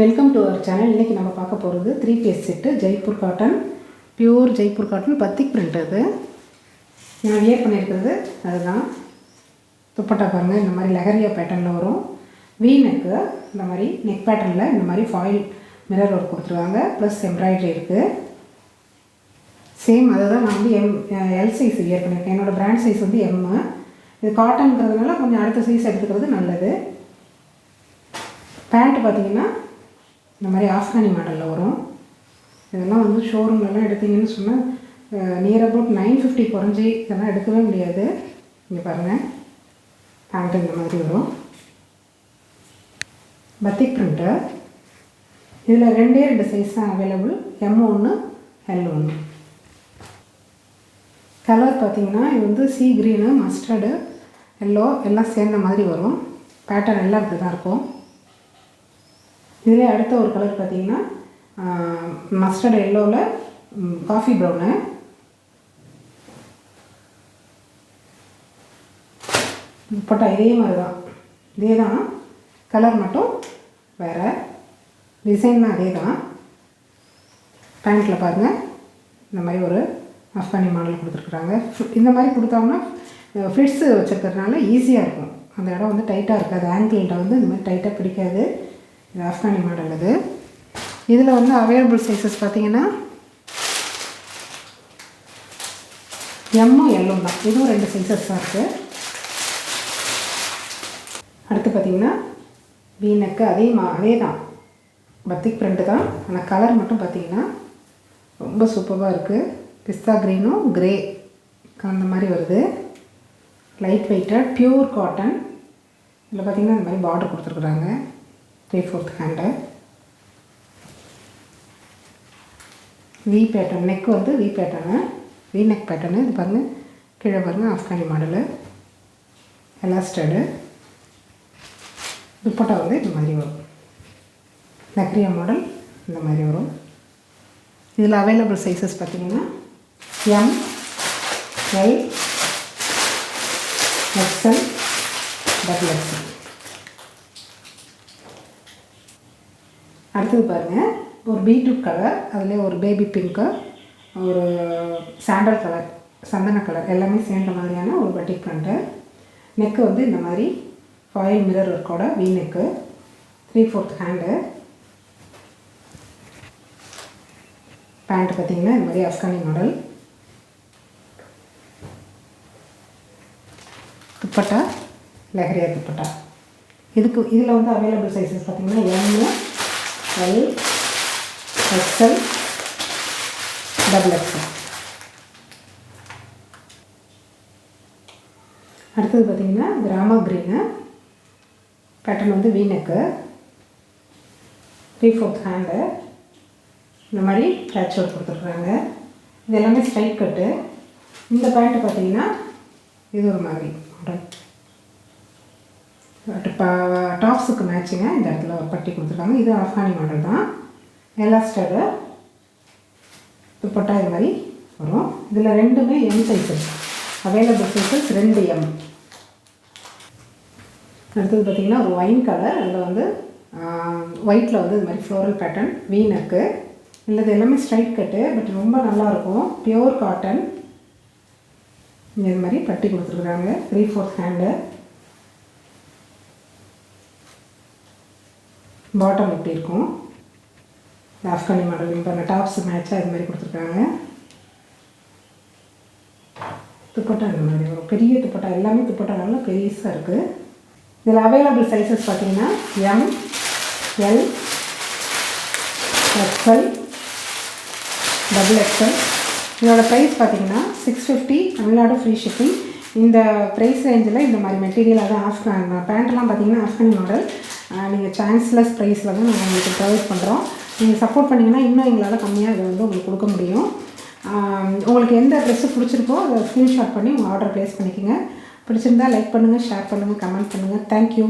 Welcome to our channel இன்றைக்கி நம்ம பார்க்க போகிறது three piece set Jaipur cotton pure Jaipur cotton batik print அது. நான் வியர் பண்ணியிருக்கிறது அதுதான். துப்பட்டா பாருங்கள் இந்த மாதிரி லெஹரியா பேட்டர்னில் வரும். வீனுக்கு நெக்கு இந்த மாதிரி நெக் பேட்டர்னில் இந்த மாதிரி ஃபாயில் மிரர் ஒர்க் கொடுத்துருவாங்க ப்ளஸ் எம்ப்ராய்டரி இருக்குது சேம் அதை தான் நான் வந்து எம் எல் சைஸ் வியர் பண்ணியிருக்கேன். என்னோடய பிராண்ட் சைஸ் வந்து எம்மு இது காட்டன்ங்கிறதுனால கொஞ்சம் அடுத்த சைஸ் எடுத்துக்கிறது நல்லது. பேண்ட் பார்த்தீங்கன்னா இந்த மாதிரி ஆஃப்கானி மாடலில் வரும். இதெல்லாம் வந்து ஷோரூம்லலாம் எடுத்தீங்கன்னு சொன்னால் நியர் அபவுட் நைன் ஃபிஃப்டி குறைஞ்சி இதெல்லாம் எடுக்கவே முடியாது. இங்கே பாருங்கள் பேண்ட் இந்த மாதிரி வரும். பத்திக் பிரிண்ட்டு இதில் ரெண்டே ரெண்டு சைஸ் தான் அவைலபிள் எம் ஒன்று எல் ஒன்று கலர் பார்த்தீங்கன்னா இது வந்து சீ க்ரீனு மஸ்டர்டு எல்லோ எல்லாம் சேர்ந்த மாதிரி வரும். பேட்டர்ன் எல்லாம் இப்படி தான் இருக்கும். இதிலே அடுத்த ஒரு கலர் பார்த்தீங்கன்னா மஸ்டர்ட் எல்லோவில் காஃபி ப்ரௌனு துப்பட்டா இதே மாதிரி தான் இதே தான் கலர் மட்டும் வேறு. டிசைன் அதே தான் பேண்ட்டில் பாருங்கள் இந்த மாதிரி ஒரு அஃப்கானி மாடல் கொடுத்துருக்குறாங்க. இந்த மாதிரி கொடுத்தாங்கன்னா ஃபிட்ஸு வச்சுருக்கிறதுனால ஈஸியாக இருக்கும். அந்த இடம் வந்து டைட்டாக இருக்காது. ஆங்கிள்கிட்ட வந்து இந்த மாதிரி டைட்டாக பிடிக்காது. இது ஆஃப்கானி மாடல் இது இதில் வந்து அவைலபிள் சைஸஸ் பார்த்தீங்கன்னா எம்மும் எல்லும் தான். இதுவும் ரெண்டு சைஸஸ் தான் இருக்குது அடுத்து பார்த்தீங்கன்னா வீணக்கு அதே மா அதே தான். பத்திக் பிரிண்ட்டு தான். ஆனால் கலர் மட்டும் பார்த்தீங்கன்னா ரொம்ப சூப்பராக இருக்குது பிஸ்தா க்ரீனும் க்ரே அந்த மாதிரி வருது. லைட் வெயிட்டட் ப்யூர் காட்டன் இதில் பார்த்தீங்கன்னா இந்த மாதிரி பார்டர் கொடுத்துருக்குறாங்க. Three fourth hand V pattern neck வந்து V pattern V neck pattern இது பாருங்கள் கீழே பாருங்கள் ஆஃப்கானி மாடலு எலாஸ்டடு துப்பட்டா வந்து இந்த மாதிரி வரும். நக்ரியா மாடல் இந்த மாதிரி வரும். இதில் அவைலபிள் சைஸஸ் பார்த்தீங்கன்னா M L XL double XL அடுத்தது பாருங்கள் ஒரு பீட்ரூட் கலர் அதில் ஒரு பேபி பிங்க்கு ஒரு சாண்டல் கலர் சந்தன கலர் எல்லாமே சேர்ந்த மாதிரியான ஒரு பட்டிக் ப்ரிண்ட்டு நெக்கு வந்து இந்த மாதிரி foil mirror ஒர்க்கோட V neck three fourth hand band பார்த்தீங்கன்னா இந்த மாதிரி அஃப்கானி மாடல் துப்பட்டா லெஹரியா துப்பட்டா. இதுக்கு இதில் வந்து அவைலபிள் சைஸஸ் பார்த்தீங்கன்னா M L XL double XL அடுத்தது பார்த்தீங்கன்னா கிராம க்ரீனு பேட்டர்ன் வந்து வீனக்கு த்ரீ ஃபோர்த் ஹேண்டு இந்த மாதிரி பேட்ச் ஒர்க் கொடுத்துருக்குறாங்க இது எல்லாமே ஸ்ட்ரைட் கட்டு இந்த பேண்ட்டு பார்த்தீங்கன்னா இது ஒரு மாதிரி. டாப்ஸுக்கு uh, மேட்சிங்க இந்த இடத்துல ஒரு பட்டி கொடுத்துருக்காங்க. இது ஆஃப்கானி மாடல் தான். எலாஸ்டரு துப்பட்டா இது மாதிரி வரும். இதில் ரெண்டுமே எம் சைஸஸ் அவைலபிள் சைஸஸ் ரெண்டு எம் அடுத்தது பார்த்திங்கன்னா ஒரு ஒயின் கலர் அதில் வந்து ஒயிட்டில் வந்து இது மாதிரி ஃப்ளோரல் பேட்டர்ன் வீனக்கு இல்லை இது எல்லாமே ஸ்ட்ரைட் கட்டு பட் ரொம்ப நல்லாயிருக்கும் பியோர் காட்டன் இது மாதிரி பட்டி கொடுத்துருக்குறாங்க த்ரீ ஃபோர்த் ஹேண்டு பாட்டம் எப்படி இருக்கும்? ஆஃப்கானி மாடல் இப்போ அந்த டாப்ஸ் மேட்சாக இது மாதிரி கொடுத்துருக்காங்க. துப்பட்டா இந்த மாதிரி வரும். பெரிய துப்பட்டா எல்லாமே துப்பட்டா நல்லா பெருசாக இருக்குது இதில் அவைலபிள் சைஸஸ் பார்த்தீங்கன்னா M L XL double XL இதோட ப்ரைஸ் பார்த்தீங்கன்னா six fifty Tamil Nadu free shipping இந்த ப்ரைஸ் ரேஞ்சில் இந்த மாதிரி மெட்டீரியலாக தான் ஆஃப் பேண்ட்லாம் பார்த்தீங்கன்னா ஆஃப்கானி மாடல் நீங்கள் சான்ஸ்லெஸ் ப்ரைஸில் தான் நாங்கள் உங்களுக்கு ப்ரொவைட் பண்ணுறோம் நீங்கள் சப்போர்ட் பண்ணிங்கன்னா இன்னும் எங்களால் கம்மியாக இதை வந்து உங்களுக்கு கொடுக்க முடியும். உங்களுக்கு எந்த ட்ரெஸ்ஸு பிடிச்சிருக்கோ அதை ஸ்க்ரீன்ஷாட் பண்ணி உங்கள் ஆர்டர் ப்ளேஸ் பண்ணிக்கோங்க. பிடிச்சிருந்தா லைக் பண்ணுங்கள் ஷேர் பண்ணுங்கள் கமெண்ட் பண்ணுங்கள் தேங்க்யூ